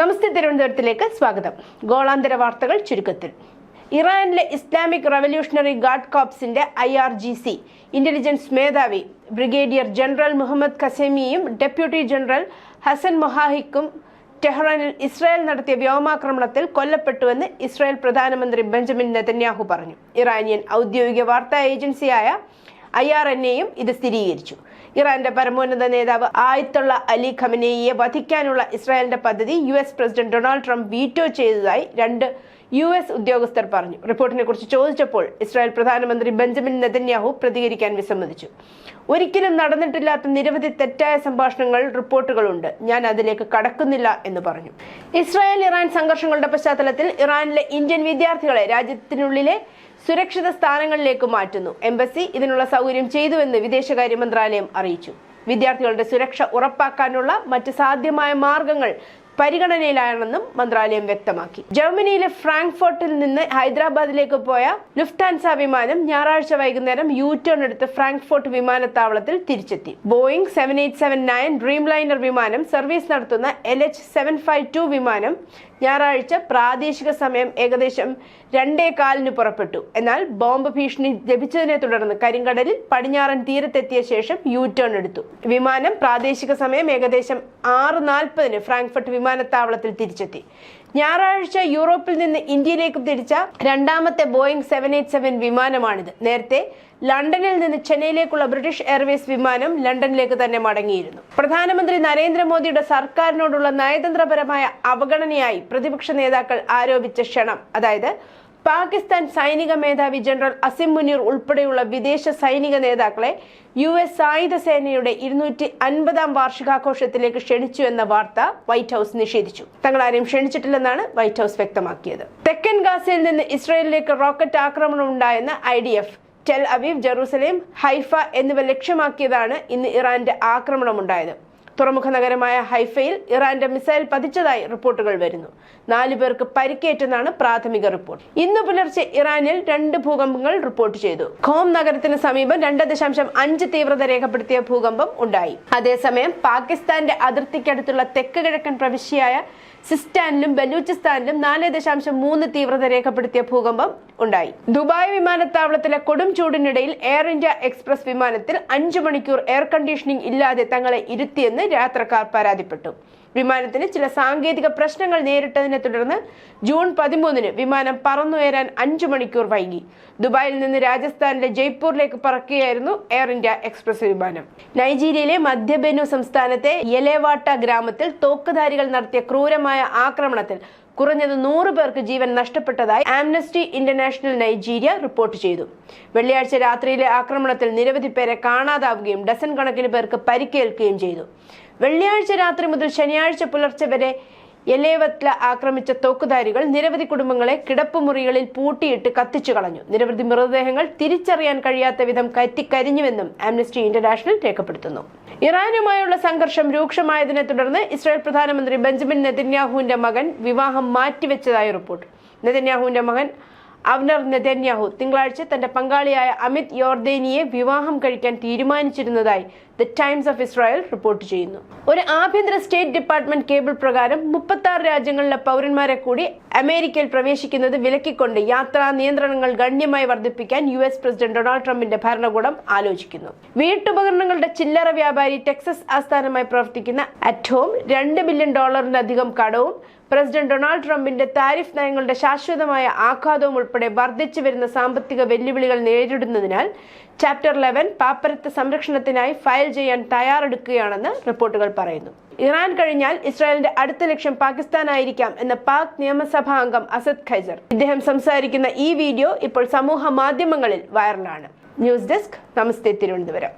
നമസ്തേ തിരുവനന്തപുരത്തിലേക്ക് സ്വാഗതം. ഗോളാന്തര വാർത്തകൾ ചുരുക്കത്തിൽ. ഇറാനിലെ Islamic revolutionary guard കോപ്സിന്റെ I R G C intelligence മേധാവി ബ്രിഗേഡിയർ ജനറൽ മുഹമ്മദ് ഖസേമിയും ഡെപ്യൂട്ടി ജനറൽ ഹസൻ മൊഹാഹിക്കും ടെഹ്റാനിൽ ഇസ്രായേൽ നടത്തിയ വ്യോമാക്രമണത്തിൽ കൊല്ലപ്പെട്ടുവെന്ന് ഇസ്രായേൽ പ്രധാനമന്ത്രി ബെഞ്ചമിൻ നെതന്യാഹു പറഞ്ഞു. ഇറാനിയൻ ഔദ്യോഗിക വാർത്താ ഏജൻസിയായ ഐ ആർ എൻ എയും ഇത് സ്ഥിരീകരിച്ചു. ഇറാന്റെ പരമോന്നത നേതാവ് ആയത്തുള്ള അലി ഖമനേയെ വധിക്കാനുള്ള ഇസ്രായേലിന്റെ പദ്ധതി U S president Donald Trump veto ചെയ്തതായി രണ്ട് യു എസ് ഉദ്യോഗസ്ഥർ പറഞ്ഞു. റിപ്പോർട്ടിനെ കുറിച്ച് ചോദിച്ചപ്പോൾ ഇസ്രായേൽ പ്രധാനമന്ത്രി ബെഞ്ചമിൻ നെതന്യാഹു പ്രതികരിക്കാൻ വിസമ്മതിച്ചു. ഒരിക്കലും നടന്നിട്ടില്ലാത്ത നിരവധി തെറ്റായ സംഭാഷണങ്ങൾ റിപ്പോർട്ടുകളുണ്ട്. ഞാൻ അതിലേക്ക് കടക്കുന്നില്ല എന്ന് പറഞ്ഞു. ഇസ്രായേൽ ഇറാൻ സംഘർഷങ്ങളുടെ പശ്ചാത്തലത്തിൽ ഇറാനിലെ ഇന്ത്യൻ വിദ്യാർത്ഥികളെ രാജ്യത്തിനുള്ളിലെ സുരക്ഷിത സ്ഥാനങ്ങളിലേക്ക് മാറ്റുന്നു. എംബസി ഇതിനുള്ള സൗകര്യം ചെയ്തുവെന്ന് വിദേശകാര്യ മന്ത്രാലയം അറിയിച്ചു. വിദ്യാർത്ഥികളുടെ സുരക്ഷ ഉറപ്പാക്കാനുള്ള മറ്റ് സാധ്യമായ മാർഗങ്ങൾ പരിഗണനയിലാണെന്നും മന്ത്രാലയം വ്യക്തമാക്കി. ജർമ്മനിയിലെ ഫ്രാങ്ക്ഫോർട്ടിൽ നിന്ന് ഹൈദരാബാദിലേക്ക് പോയ ലുഫ്താൻസ വിമാനം ഞായറാഴ്ച വൈകുന്നേരം യു ടേൺ എടുത്ത് ഫ്രാങ്ക്ഫോർട്ട് വിമാനത്താവളത്തിൽ തിരിച്ചെത്തി. Boeing seven eight seven nine Dreamliner വിമാനം സർവീസ് നടത്തുന്ന L H seven five two വിമാനം ഞായറാഴ്ച പ്രാദേശിക സമയം ഏകദേശം രണ്ടേ കാലിന് പുറപ്പെട്ടു. എന്നാൽ ബോംബ് ഭീഷണി ലഭിച്ചതിനെ തുടർന്ന് കരിങ്കടലിൽ പടിഞ്ഞാറൻ തീരത്തെത്തിയ ശേഷം യു ടേൺ എടുത്തു. വിമാനം പ്രാദേശിക സമയം ഏകദേശം ആറ് നാൽപ്പതിന് ഫ്രാങ്ക്ഫർട്ട് വിമാനത്താവളത്തിൽ തിരിച്ചെത്തി. ഞായറാഴ്ച യൂറോപ്പിൽ നിന്ന് ഇന്ത്യയിലേക്ക് തിരിച്ച രണ്ടാമത്തെ ബോയിംഗ് സെവൻ എയ്റ്റ് സെവൻ വിമാനമാണിത്. നേരത്തെ ലണ്ടനിൽ നിന്ന് ചെന്നൈയിലേക്കുള്ള ബ്രിട്ടീഷ് എയർവേസ് വിമാനം ലണ്ടനിലേക്ക് തന്നെ മടങ്ങിയിരുന്നു. പ്രധാനമന്ത്രി നരേന്ദ്രമോദിയുടെ സർക്കാരിനോടുള്ള നയതന്ത്രപരമായ അവഗണനയായി പ്രതിപക്ഷ നേതാക്കൾ ആരോപിച്ച ക്ഷണം. അതായത് പാകിസ്ഥാൻ സൈനിക മേധാവി ജനറൽ അസിം മുനീർ ഉൾപ്പെടെയുള്ള വിദേശ സൈനിക നേതാക്കളെ യു എസ് സായുധ സേനയുടെ ഇരുന്നൂറ്റി അൻപതാം വാർഷികാഘോഷത്തിലേക്ക് ക്ഷണിച്ചു എന്ന വാർത്ത വൈറ്റ് ഹൌസ് നിഷേധിച്ചു. തങ്ങൾ ആരെയും ക്ഷണിച്ചിട്ടില്ലെന്നാണ് വൈറ്റ് ഹൌസ് വ്യക്തമാക്കിയത്. തെക്കൻ ഗാസയിൽ നിന്ന് ഇസ്രയേലിലേക്ക് റോക്കറ്റ് ആക്രമണം ഉണ്ടായെന്ന് I D F Tel Aviv Jerusalem Haifa എന്നിവ ലക്ഷ്യമാക്കിയതാണ് ഇന്ന് ഇറാന്റെ ആക്രമണമുണ്ടായത്. തുറമുഖ നഗരമായ ഹൈഫയിൽ ഇറാന്റെ മിസൈൽ പതിച്ചതായി റിപ്പോർട്ടുകൾ വരുന്നു. നാലു പേർക്ക് പരിക്കേറ്റെന്നാണ് പ്രാഥമിക റിപ്പോർട്ട്. ഇന്ന് പുലർച്ചെ ഇറാനിൽ രണ്ട് ഭൂകമ്പങ്ങൾ റിപ്പോർട്ട് ചെയ്തു. ഖോം നഗരത്തിന് സമീപം രണ്ട് ദശാംശം അഞ്ച് തീവ്രത രേഖപ്പെടുത്തിയ ഭൂകമ്പം ഉണ്ടായി. അതേസമയം പാകിസ്ഥാന്റെ അതിർത്തിക്കടുത്തുള്ള തെക്ക് കിഴക്കൻ പ്രവിശ്യയായ സിസ്റ്റാനിലും ബലൂചിസ്ഥാനിലും നാല് ദശാംശം മൂന്ന് തീവ്രത രേഖപ്പെടുത്തിയ ഭൂകമ്പം ഉണ്ടായി. ദുബായ് വിമാനത്താവളത്തിലെ കൊടും ചൂടിനിടയിൽ എയർ ഇന്ത്യ എക്സ്പ്രസ് വിമാനത്തിൽ അഞ്ചു മണിക്കൂർ എയർ കണ്ടീഷനിംഗ് ഇല്ലാതെ തങ്ങളെ ഇരുത്തിയെന്ന് യാത്രക്കാർ പരാതിപ്പെട്ടു. വിമാനത്തിന് ചില സാങ്കേതിക പ്രശ്നങ്ങൾ നേരിട്ടതിനെ തുടർന്ന് ജൂൺ പതിമൂന്നിന് വിമാനം പറന്നുയരാൻ അഞ്ചു മണിക്കൂർ വൈകി. ദുബായിൽ നിന്ന് രാജസ്ഥാനിലെ ജയ്പൂരിലേക്ക് പറക്കുകയായിരുന്നു എയർ ഇന്ത്യ എക്സ്പ്രസ് വിമാനം. നൈജീരിയയിലെ മധ്യബെനു സംസ്ഥാനത്തെ യലേവാട്ട ഗ്രാമത്തിൽ തോക്കുധാരികൾ നടത്തിയ ക്രൂരമായ ആക്രമണത്തിൽ കുറഞ്ഞത് നൂറ് പേർക്ക് ജീവൻ നഷ്ടപ്പെട്ടതായി ആംനസ്റ്റി ഇന്റർനാഷണൽ നൈജീരിയ റിപ്പോർട്ട് ചെയ്തു. വെള്ളിയാഴ്ച രാത്രിയിലെ ആക്രമണത്തിൽ നിരവധി പേരെ കാണാതാവുകയും ഡസൻ കണക്കിന് പേർക്ക് പരിക്കേൽക്കുകയും ചെയ്തു. വെള്ളിയാഴ്ച രാത്രി മുതൽ ശനിയാഴ്ച പുലർച്ചെ വരെ യെലേവത്ല ആക്രമിച്ച തോക്കുധാരികൾ നിരവധി കുടുംബങ്ങളെ കിടപ്പുമുറികളിൽ പൂട്ടിയിട്ട് കത്തിച്ചു കളഞ്ഞു. നിരവധി മൃതദേഹങ്ങൾ തിരിച്ചറിയാൻ കഴിയാത്ത വിധം കത്തിക്കരിഞ്ഞുവെന്നും ആംനസ്റ്റി ഇന്റർനാഷണൽ രേഖപ്പെടുത്തുന്നു. ഇറാനുമായുള്ള സംഘർഷം രൂക്ഷമായതിനെ തുടർന്ന് ഇസ്രായേൽ പ്രധാനമന്ത്രി ബെഞ്ചമിൻ നെതന്യാഹുവിന്റെ മകൻ വിവാഹം മാറ്റിവെച്ചതായി റിപ്പോർട്ട്. നെതന്യാഹുവിന്റെ മകൻ അവനർ നെതന്യാഹു തിങ്കളാഴ്ച തന്റെ പങ്കാളിയായ അമിത് യോർദേനിയെ വിവാഹം കഴിക്കാൻ തീരുമാനിച്ചിരുന്നതായി the Times of Israel report ചെയ്യുന്നു. ഒരു ആഭ്യന്തര സ്റ്റേറ്റ് ഡിപ്പാർട്ട്മെന്റ് കേബിൾ പ്രകാരം മുപ്പത്തി ആറ് രാജ്യങ്ങളിലെ പൗരന്മാരെ കൂടി അമേരിക്കയിൽ പ്രവേശിക്കുന്നത് വിലക്കിക്കൊണ്ട് യാത്രാ നിയന്ത്രണങ്ങൾ ഗണ്യമായി വർദ്ധിപ്പിക്കാൻ യു എസ് പ്രസിഡന്റ് ഡൊണാൾഡ് ട്രംപിന്റെ ഭരണകൂടം ആലോചിക്കുന്നു. വീട്ടുപകരണങ്ങളുടെ ചില്ലറ വ്യാപാരി ടെക്സസ് ആസ്ഥാനമായി പ്രവർത്തിക്കുന്ന അറ്റ് ഹോം രണ്ട് ബില്യൺ ഡോളറിലധികം കടവും പ്രസിഡന്റ് ഡൊണാൾഡ് ട്രംപിന്റെ താരിഫ് നയങ്ങളുടെ ശാശ്വതമായ ആഘാതവും ഉൾപ്പെടെ വർദ്ധിച്ചു വരുന്ന സാമ്പത്തിക വെല്ലുവിളികൾ നേരിടുന്നതിനാൽ ചാപ്റ്റർ ലെവൻ പാപ്പരത്ത സംരക്ഷണത്തിനായി ഫയൽ ചെയ്യാൻ തയ്യാറെടുക്കുകയാണെന്ന് റിപ്പോർട്ടുകൾ പറയുന്നു. ഇറാൻ കഴിഞ്ഞാൽ ഇസ്രായേലിന്റെ അടുത്ത ലക്ഷ്യം പാകിസ്ഥാനായിരിക്കാം എന്ന പാക് നിയമസഭാ അംഗം അസദ് ഖൈസർ. ഇദ്ദേഹം സംസാരിക്കുന്ന ഈ വീഡിയോ ഇപ്പോൾ സമൂഹ മാധ്യമങ്ങളിൽ വൈറലാണ്. ന്യൂസ് ഡെസ്ക് നമസ്തേ തിരുവനന്തപുരം.